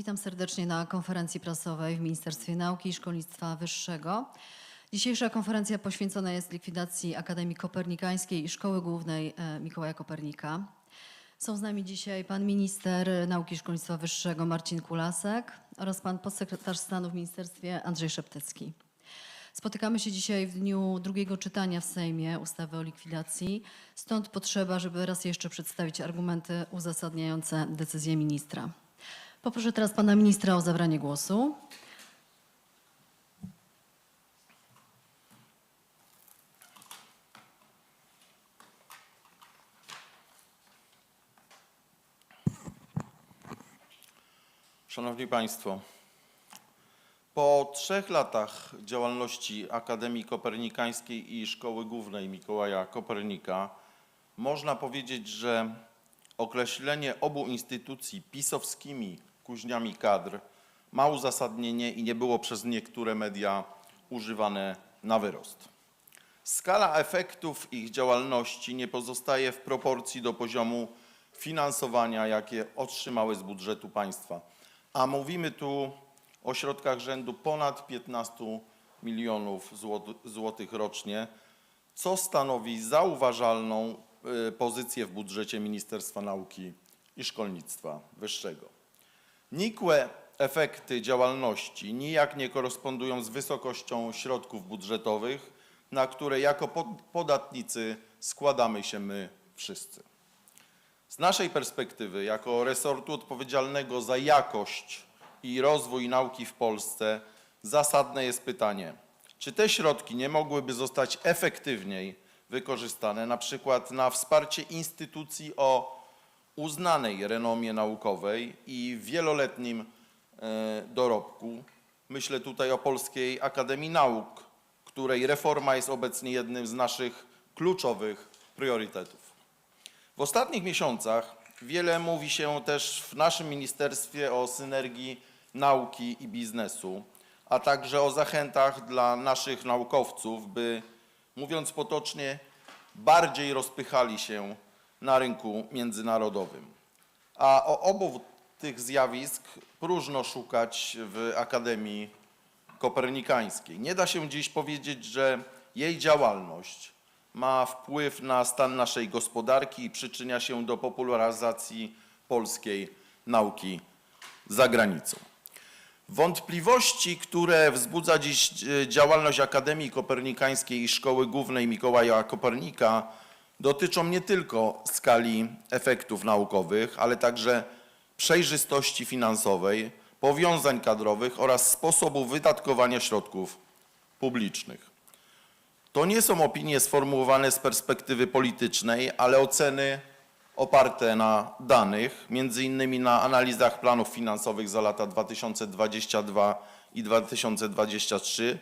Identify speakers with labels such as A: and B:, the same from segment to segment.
A: Witam serdecznie na konferencji prasowej w Ministerstwie Nauki i Szkolnictwa Wyższego. Dzisiejsza konferencja poświęcona jest likwidacji Akademii Kopernikańskiej i Szkoły Głównej e, Mikołaja Kopernika. Są z nami dzisiaj pan minister nauki i szkolnictwa wyższego Marcin Kulasek oraz pan podsekretarz stanu w ministerstwie Andrzej Szeptycki. Spotykamy się dzisiaj w dniu drugiego czytania w Sejmie ustawy o likwidacji, stąd potrzeba, żeby raz jeszcze przedstawić argumenty uzasadniające decyzję ministra. Poproszę teraz pana ministra o zabranie głosu.
B: Szanowni Państwo, po trzech latach działalności Akademii Kopernikańskiej i Szkoły Głównej Mikołaja Kopernika można powiedzieć, że określenie obu instytucji pisowskimi kuźniami kadr ma uzasadnienie i nie było przez niektóre media używane na wyrost. Skala efektów ich działalności nie pozostaje w proporcji do poziomu finansowania, jakie otrzymały z budżetu państwa. A mówimy tu o środkach rzędu ponad 15 milionów złoty- złotych rocznie, co stanowi zauważalną y, pozycję w budżecie Ministerstwa Nauki i Szkolnictwa Wyższego. Nikłe efekty działalności nijak nie korespondują z wysokością środków budżetowych, na które jako pod- podatnicy składamy się my wszyscy. Z naszej perspektywy, jako resortu odpowiedzialnego za jakość i rozwój nauki w Polsce, zasadne jest pytanie, czy te środki nie mogłyby zostać efektywniej wykorzystane, na przykład na wsparcie instytucji o uznanej renomie naukowej i wieloletnim e, dorobku. Myślę tutaj o Polskiej Akademii Nauk, której reforma jest obecnie jednym z naszych kluczowych priorytetów. W ostatnich miesiącach wiele mówi się też w naszym ministerstwie o synergii nauki i biznesu, a także o zachętach dla naszych naukowców, by mówiąc potocznie, bardziej rozpychali się na rynku międzynarodowym. A o obu tych zjawisk próżno szukać w Akademii Kopernikańskiej. Nie da się dziś powiedzieć, że jej działalność ma wpływ na stan naszej gospodarki i przyczynia się do popularyzacji polskiej nauki za granicą. Wątpliwości, które wzbudza dziś e, działalność Akademii Kopernikańskiej i Szkoły Głównej Mikołaja Kopernika, dotyczą nie tylko skali efektów naukowych, ale także przejrzystości finansowej, powiązań kadrowych oraz sposobu wydatkowania środków publicznych. To nie są opinie sformułowane z perspektywy politycznej, ale oceny oparte na danych, między innymi na analizach planów finansowych za lata 2022 i 2023,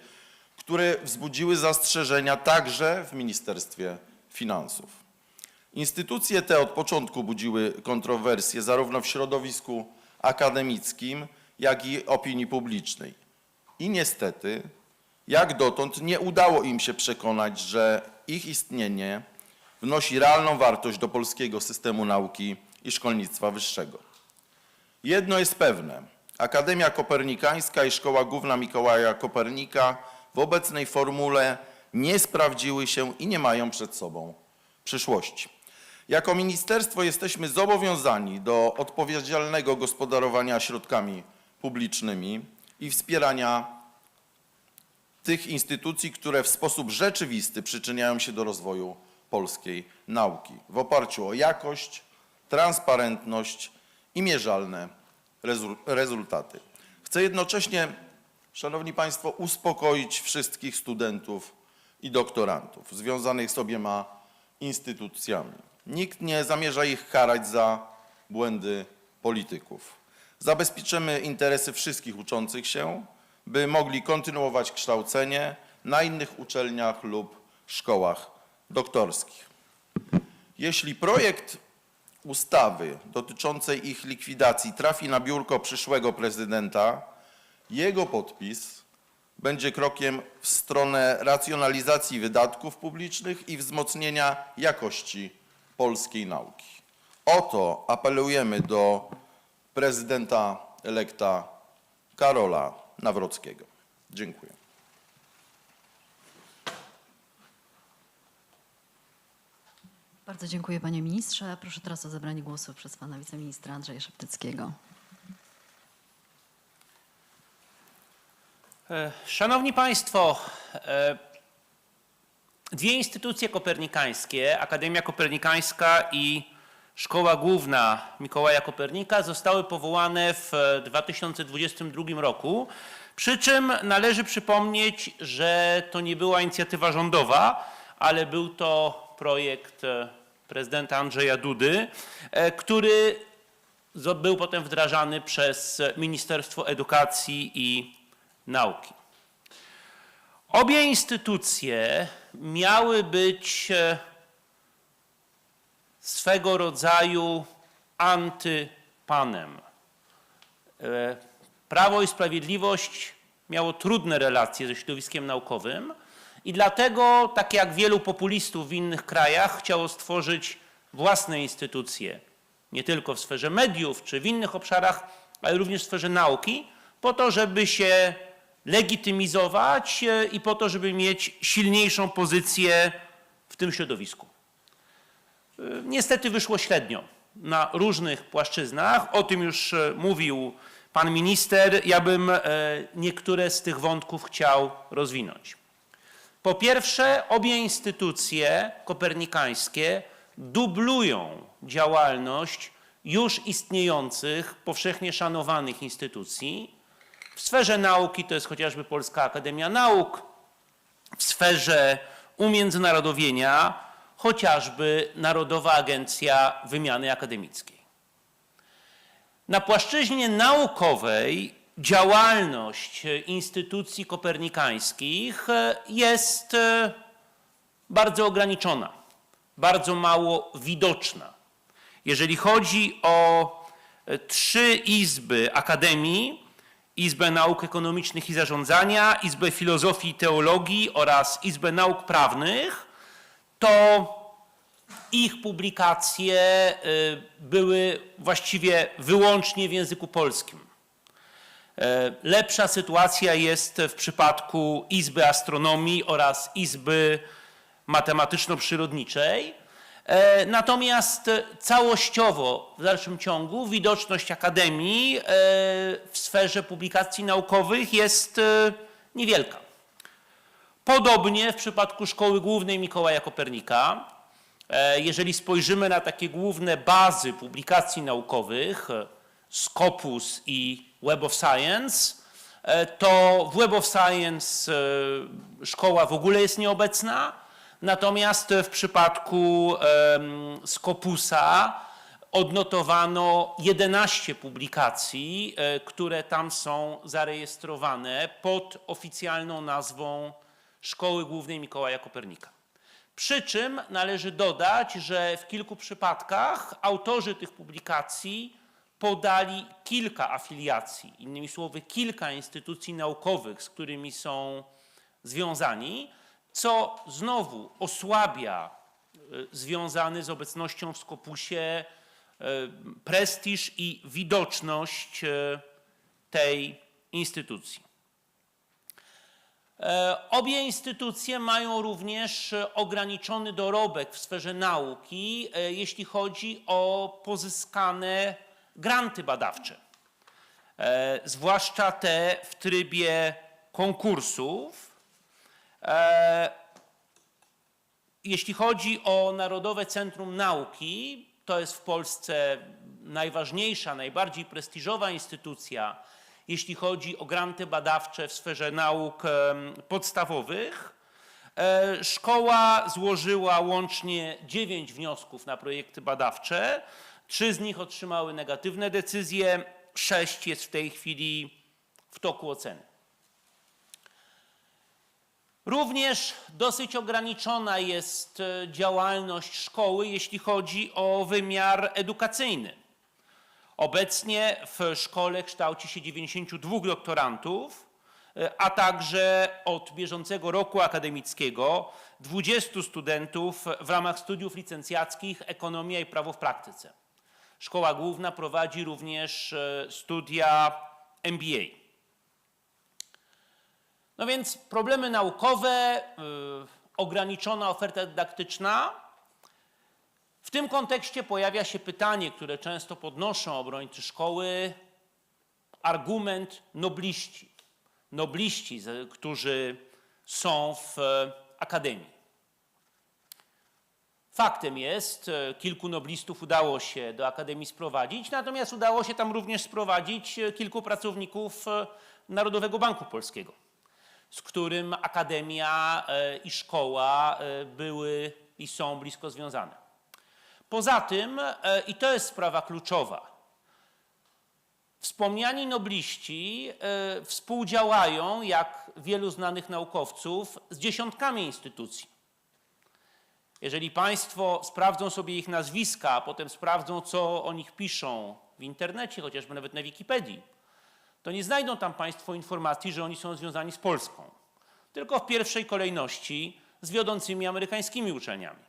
B: które wzbudziły zastrzeżenia także w Ministerstwie Finansów. Instytucje te od początku budziły kontrowersje zarówno w środowisku akademickim, jak i opinii publicznej. I niestety, jak dotąd nie udało im się przekonać, że ich istnienie wnosi realną wartość do polskiego systemu nauki i szkolnictwa wyższego. Jedno jest pewne. Akademia Kopernikańska i Szkoła Główna Mikołaja Kopernika w obecnej formule nie sprawdziły się i nie mają przed sobą przyszłości. Jako ministerstwo jesteśmy zobowiązani do odpowiedzialnego gospodarowania środkami publicznymi i wspierania tych instytucji, które w sposób rzeczywisty przyczyniają się do rozwoju polskiej nauki w oparciu o jakość, transparentność i mierzalne rezu- rezultaty. Chcę jednocześnie, Szanowni Państwo, uspokoić wszystkich studentów i doktorantów związanych z obiema instytucjami. Nikt nie zamierza ich karać za błędy polityków. Zabezpieczymy interesy wszystkich uczących się, by mogli kontynuować kształcenie na innych uczelniach lub szkołach doktorskich. Jeśli projekt ustawy dotyczącej ich likwidacji trafi na biurko przyszłego prezydenta, jego podpis będzie krokiem w stronę racjonalizacji wydatków publicznych i wzmocnienia jakości polskiej nauki. O to apelujemy do prezydenta elekta Karola Nawrockiego. Dziękuję.
A: Bardzo dziękuję panie ministrze. Proszę teraz o zabranie głosu przez pana wiceministra Andrzeja Szeptyckiego.
C: Szanowni Państwo, e, dwie instytucje kopernikańskie, Akademia Kopernikańska i Szkoła Główna Mikołaja Kopernika zostały powołane w e, 2022 roku. Przy czym należy przypomnieć, że to nie była inicjatywa rządowa, ale był to projekt e, prezydenta Andrzeja Dudy, e, który był potem wdrażany przez Ministerstwo Edukacji i Nauki. Obie instytucje miały być e, swego rodzaju antypanem. E, Prawo i Sprawiedliwość miało trudne relacje ze środowiskiem naukowym i dlatego, tak jak wielu populistów w innych krajach, chciało stworzyć własne instytucje, nie tylko w sferze mediów czy w innych obszarach, ale również w sferze nauki, po to, żeby się legitymizować e, i po to, żeby mieć silniejszą pozycję w tym środowisku. E, Niestety wyszło średnio na różnych płaszczyznach. O tym już e, mówił pan minister. Ja bym niektóre z tych wątków chciał rozwinąć. Po pierwsze, obie instytucje kopernikańskie dublują działalność już istniejących, powszechnie szanowanych instytucji. W sferze nauki to jest chociażby Polska Akademia Nauk, w sferze umiędzynarodowienia chociażby Narodowa Agencja Wymiany Akademickiej. Na płaszczyźnie naukowej działalność instytucji kopernikańskich jest bardzo ograniczona, bardzo mało widoczna. Jeżeli chodzi o trzy izby akademii, Izbę Nauk Ekonomicznych i Zarządzania, Izbę Filozofii i Teologii oraz Izbę Nauk Prawnych, to ich publikacje y, były właściwie wyłącznie w języku polskim. E, Lepsza sytuacja jest w przypadku Izby Astronomii oraz Izby Matematyczno-Przyrodniczej. E, Natomiast całościowo w dalszym ciągu widoczność Akademii e, w sferze publikacji naukowych jest e, niewielka. Podobnie w przypadku Szkoły Głównej Mikołaja Kopernika. Jeżeli spojrzymy na takie główne bazy publikacji naukowych, Scopus i Web of Science, to w Web of Science szkoła w ogóle jest nieobecna, natomiast w przypadku em, Scopusa odnotowano 11 publikacji, e, które tam są zarejestrowane pod oficjalną nazwą Szkoły Głównej Mikołaja Kopernika. Przy czym należy dodać, że w kilku przypadkach autorzy tych publikacji podali kilka afiliacji, innymi słowy, kilka instytucji naukowych, z którymi są związani, co znowu osłabia e, związany z obecnością w Skopusie e, prestiż i widoczność e, tej instytucji. Obie instytucje mają również ograniczony dorobek w sferze nauki, jeśli chodzi o pozyskane granty badawcze, zwłaszcza te w trybie konkursów. E, Jeśli chodzi o Narodowe Centrum Nauki, to jest w Polsce najważniejsza, najbardziej prestiżowa instytucja, jeśli chodzi o granty badawcze w sferze nauk podstawowych. E, Szkoła złożyła łącznie dziewięć wniosków na projekty badawcze. Trzy z nich otrzymały negatywne decyzje, sześć jest w tej chwili w toku oceny. Również dosyć ograniczona jest e, działalność szkoły, jeśli chodzi o wymiar edukacyjny. Obecnie w szkole kształci się 92 doktorantów, e, a także od bieżącego roku akademickiego 20 studentów w ramach studiów licencjackich Ekonomia i Prawo w praktyce. Szkoła Główna prowadzi również e, studia MBA. No więc problemy naukowe, y, ograniczona oferta dydaktyczna. W tym kontekście pojawia się pytanie, które często podnoszą obrońcy szkoły, argument nobliści. Nobliści, którzy są w e, akademii. Faktem jest, e, kilku noblistów udało się do Akademii sprowadzić, natomiast udało się tam również sprowadzić e, kilku pracowników Narodowego Banku Polskiego, z którym Akademia e, i szkoła e, były i są blisko związane. Poza tym, e, i to jest sprawa kluczowa, Wspomniani nobliści współdziałają, jak wielu znanych naukowców, z dziesiątkami instytucji. Jeżeli Państwo sprawdzą sobie ich nazwiska, a potem sprawdzą, co o nich piszą w internecie, chociażby nawet na Wikipedii, to nie znajdą tam Państwo informacji, że oni są związani z Polską, tylko w pierwszej kolejności z wiodącymi amerykańskimi uczelniami.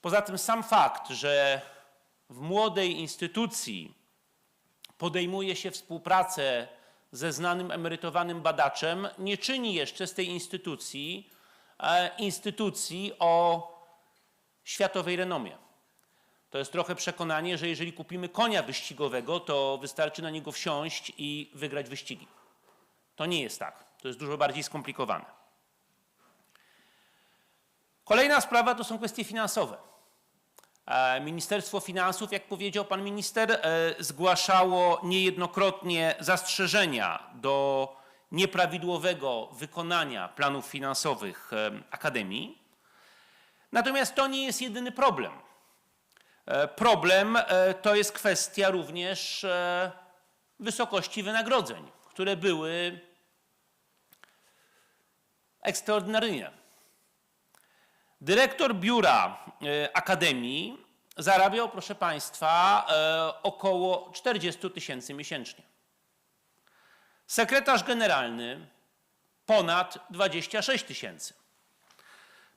C: Poza tym sam fakt, że w młodej instytucji podejmuje się współpracę ze znanym emerytowanym badaczem, nie czyni jeszcze z tej instytucji e, instytucji o światowej renomie. To jest trochę przekonanie, że jeżeli kupimy konia wyścigowego, to wystarczy na niego wsiąść i wygrać wyścigi. To nie jest tak. To jest dużo bardziej skomplikowane. Kolejna sprawa to są kwestie finansowe. E, Ministerstwo Finansów, jak powiedział pan minister, e, zgłaszało niejednokrotnie zastrzeżenia do nieprawidłowego wykonania planów finansowych e, Akademii. Natomiast to nie jest jedyny problem. E, Problem e, to jest kwestia również e, wysokości wynagrodzeń, które były ekstraordynaryjne. Dyrektor biura Akademii zarabiał, proszę Państwa, około 40 tysięcy miesięcznie. Sekretarz generalny ponad 26 tysięcy.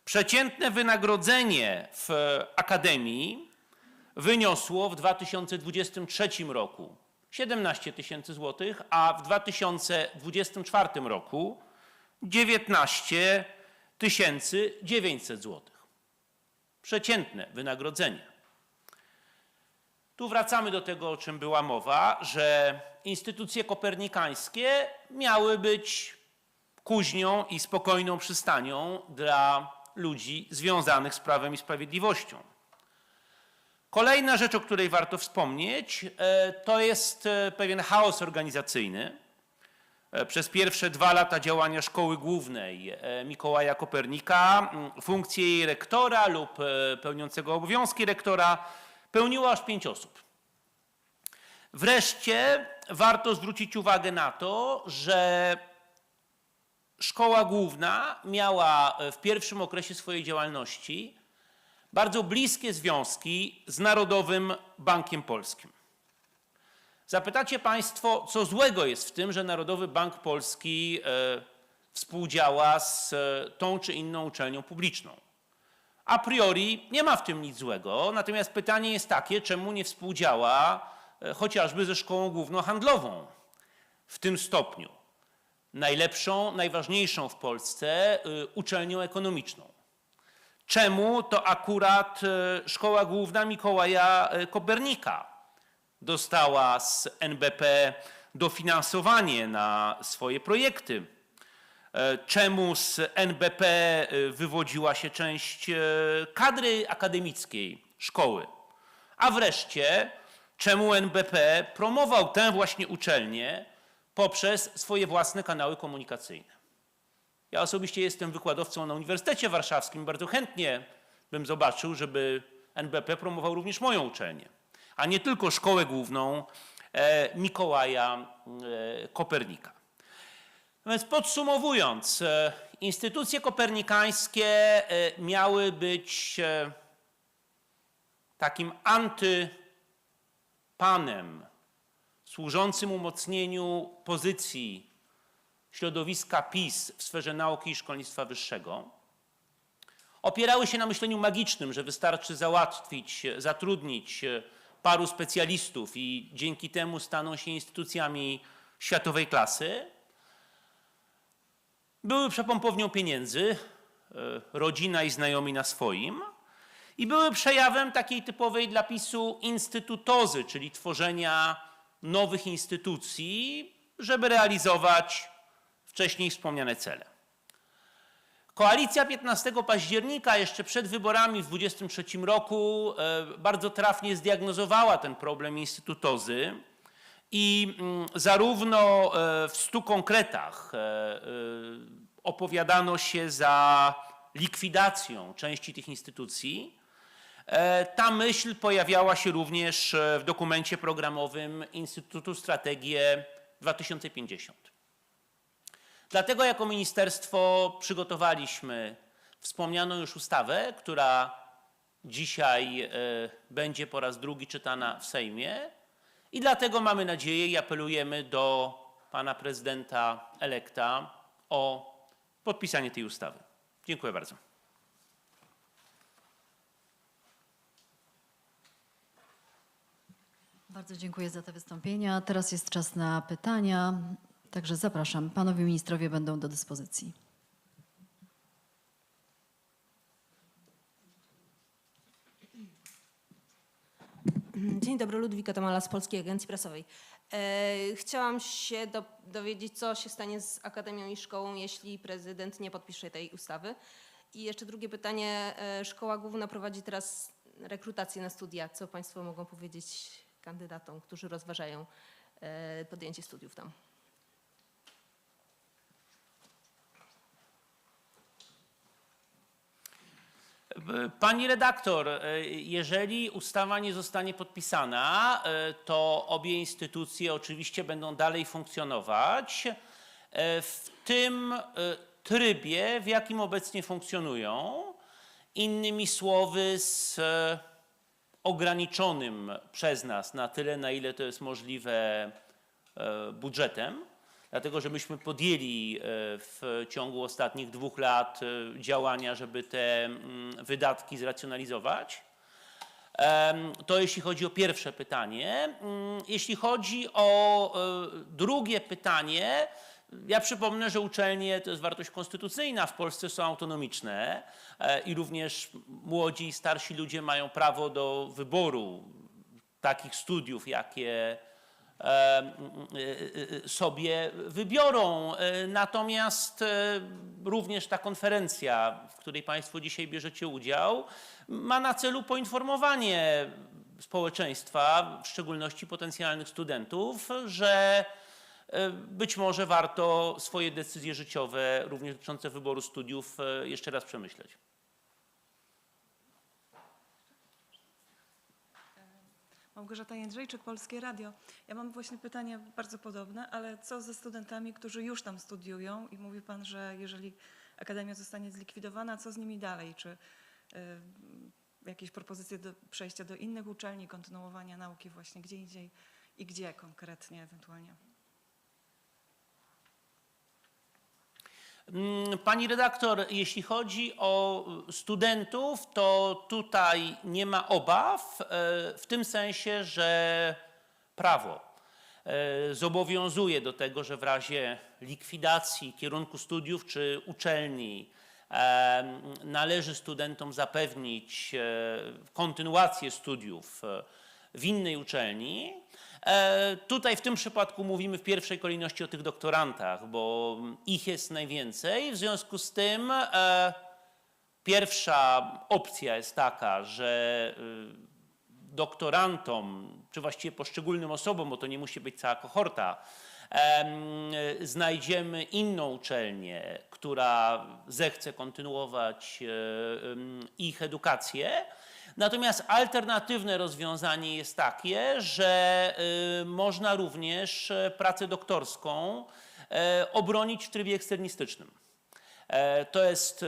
C: Przeciętne wynagrodzenie w Akademii wyniosło w 2023 roku 17 tysięcy złotych, a w 2024 roku 19 tysięcy 900 złotych. Przeciętne wynagrodzenie. Tu wracamy do tego, o czym była mowa, że instytucje kopernikańskie miały być kuźnią i spokojną przystanią dla ludzi związanych z prawem i sprawiedliwością. Kolejna rzecz, o której warto wspomnieć, e, to jest e, pewien chaos organizacyjny. E, Przez pierwsze dwa lata działania Szkoły Głównej Mikołaja Kopernika funkcję jej rektora lub pełniącego obowiązki rektora pełniło aż pięć osób. Wreszcie warto zwrócić uwagę na to, że Szkoła Główna miała w pierwszym okresie swojej działalności bardzo bliskie związki z Narodowym Bankiem Polskim. Zapytacie Państwo, co złego jest w tym, że Narodowy Bank Polski e, współdziała z e, tą czy inną uczelnią publiczną. A priori nie ma w tym nic złego, natomiast pytanie jest takie, czemu nie współdziała e, chociażby ze szkołą główną handlową w tym stopniu. Najlepszą, najważniejszą w Polsce uczelnią ekonomiczną. Czemu to akurat e, Szkoła Główna Mikołaja e, Kopernika dostała z NBP dofinansowanie na swoje projekty? E, Czemu z NBP wywodziła się część kadry akademickiej szkoły? A wreszcie, czemu NBP promował tę właśnie uczelnię poprzez swoje własne kanały komunikacyjne? Ja osobiście jestem wykładowcą na Uniwersytecie Warszawskim. Bardzo chętnie bym zobaczył, żeby NBP promował również moją uczelnię, a nie tylko szkołę główną e, Mikołaja e, Kopernika. No Więc podsumowując, e, instytucje kopernikańskie miały być takim antypanem służącym umocnieniu pozycji środowiska PiS w sferze nauki i szkolnictwa wyższego. opierały się na myśleniu magicznym, że wystarczy załatwić, zatrudnić paru specjalistów i dzięki temu staną się instytucjami światowej klasy. Były przepompownią pieniędzy, e, rodzina i znajomi na swoim, i były przejawem takiej typowej dla PiSu instytutozy, czyli tworzenia nowych instytucji, żeby realizować wcześniej wspomniane cele. Koalicja 15 października, jeszcze przed wyborami w 23 roku, e, bardzo trafnie zdiagnozowała ten problem instytutozy i mm, zarówno e, w stu konkretach e, opowiadano się za likwidacją części tych instytucji, ta myśl pojawiała się również w dokumencie programowym Instytutu Strategię 2050. Dlatego jako ministerstwo przygotowaliśmy wspomnianą już ustawę, która dzisiaj e, będzie po raz drugi czytana w Sejmie i dlatego mamy nadzieję i apelujemy do pana prezydenta elekta o podpisanie tej ustawy. Dziękuję bardzo.
A: Bardzo dziękuję za te wystąpienia. Teraz jest czas na pytania, także zapraszam. Panowie ministrowie będą do dyspozycji.
D: Dzień dobry, Ludwika Tomala z Polskiej Agencji Prasowej. E, chciałam się do, dowiedzieć, co się stanie z Akademią i Szkołą, jeśli prezydent nie podpisze tej ustawy. I jeszcze drugie pytanie. E, Szkoła Główna prowadzi teraz rekrutację na studia. Co Państwo mogą powiedzieć kandydatom, którzy rozważają e, podjęcie studiów tam?
C: Pani redaktor, e, jeżeli ustawa nie zostanie podpisana, e, to obie instytucje oczywiście będą dalej funkcjonować e, w tym trybie, w jakim obecnie funkcjonują. Innymi słowy, z ograniczonym przez nas na tyle, na ile to jest możliwe budżetem, dlatego że myśmy podjęli e, w ciągu ostatnich dwóch lat e, działania, żeby te mm, wydatki zracjonalizować. To jeśli chodzi o pierwsze pytanie. Mm, Jeśli chodzi o e, drugie pytanie, ja przypomnę, że uczelnie to jest wartość konstytucyjna, w Polsce są autonomiczne i również młodzi i starsi ludzie mają prawo do wyboru takich studiów, jakie sobie wybiorą. E, Natomiast e, również ta konferencja, w której Państwo dzisiaj bierzecie udział, ma na celu poinformowanie społeczeństwa, w szczególności potencjalnych studentów, że e, być może warto swoje decyzje życiowe, również dotyczące wyboru studiów, e, jeszcze raz przemyśleć.
E: Małgorzata Jędrzejczyk, Polskie Radio. Ja mam właśnie pytanie bardzo podobne, ale co ze studentami, którzy już tam studiują i mówi Pan, że jeżeli Akademia zostanie zlikwidowana, co z nimi dalej? Czy y, jakieś propozycje do przejścia do innych uczelni, kontynuowania nauki właśnie gdzie indziej i gdzie konkretnie ewentualnie?
C: Pani redaktor, jeśli chodzi o studentów, to tutaj nie ma obaw, e, w tym sensie, że prawo e, zobowiązuje do tego, że w razie likwidacji kierunku studiów czy uczelni e, należy studentom zapewnić kontynuację studiów w innej uczelni. E, Tutaj w tym przypadku mówimy w pierwszej kolejności o tych doktorantach, bo ich jest najwięcej. W związku z tym e, pierwsza opcja jest taka, że y, doktorantom, czy właściwie poszczególnym osobom, bo to nie musi być cała kohorta, em, znajdziemy inną uczelnię, która zechce kontynuować e, ich edukację. Natomiast alternatywne rozwiązanie jest takie, że y, można również e, pracę doktorską e, obronić w trybie eksternistycznym. E, To jest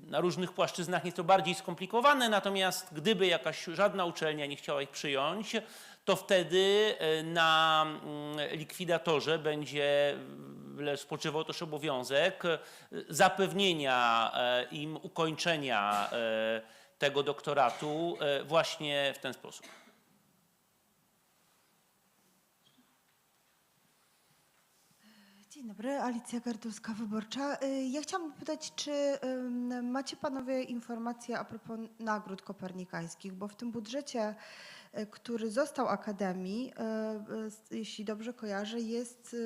C: na różnych płaszczyznach nieco bardziej skomplikowane, natomiast gdyby jakaś żadna uczelnia nie chciała ich przyjąć, to wtedy na mm, likwidatorze będzie spoczywał też obowiązek zapewnienia im ukończenia tego doktoratu e, właśnie w ten sposób.
F: Dzień dobry, Alicja Gardowska, Wyborcza. Y, Ja chciałam pytać, czy macie panowie informacje a propos nagród kopernikańskich, bo w tym budżecie, który został Akademii, y, s- jeśli dobrze kojarzę, jest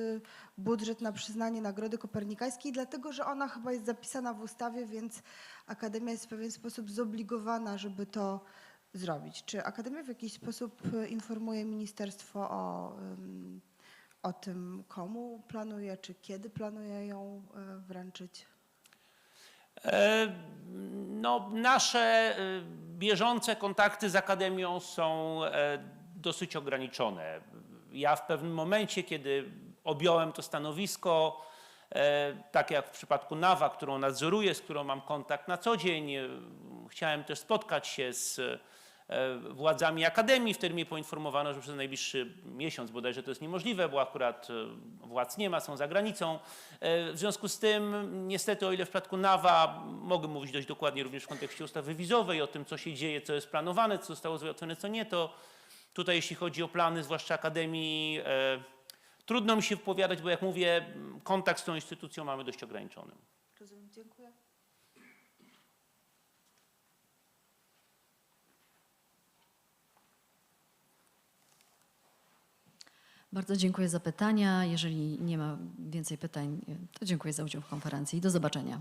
F: budżet na przyznanie Nagrody Kopernikańskiej, dlatego że ona chyba jest zapisana w ustawie, więc Akademia jest w pewien sposób zobligowana, żeby to zrobić. Czy Akademia w jakiś sposób informuje ministerstwo o o tym, komu planuje, czy kiedy planuje ją e, wręczyć?
C: E, No, nasze e, bieżące kontakty z Akademią są e, dosyć ograniczone. Ja w pewnym momencie, kiedy objąłem to stanowisko, tak jak w przypadku NAWA, którą nadzoruję, z którą mam kontakt na co dzień, chciałem też spotkać się z władzami Akademii. Wtedy mnie poinformowano, że przez najbliższy miesiąc bodajże to jest niemożliwe, bo akurat e, władz nie ma, są za granicą. E, W związku z tym, niestety, o ile w przypadku NAWA mogę mówić dość dokładnie również w kontekście ustawy wizowej, o tym, co się dzieje, co jest planowane, co zostało załatwione, co nie, to tutaj, jeśli chodzi o plany, zwłaszcza Akademii, e, trudno mi się wypowiadać, bo jak mówię, kontakt z tą instytucją mamy dość ograniczony.
F: Rozumiem, dziękuję.
A: Bardzo dziękuję za pytania. Jeżeli nie ma więcej pytań, to dziękuję za udział w konferencji i do zobaczenia.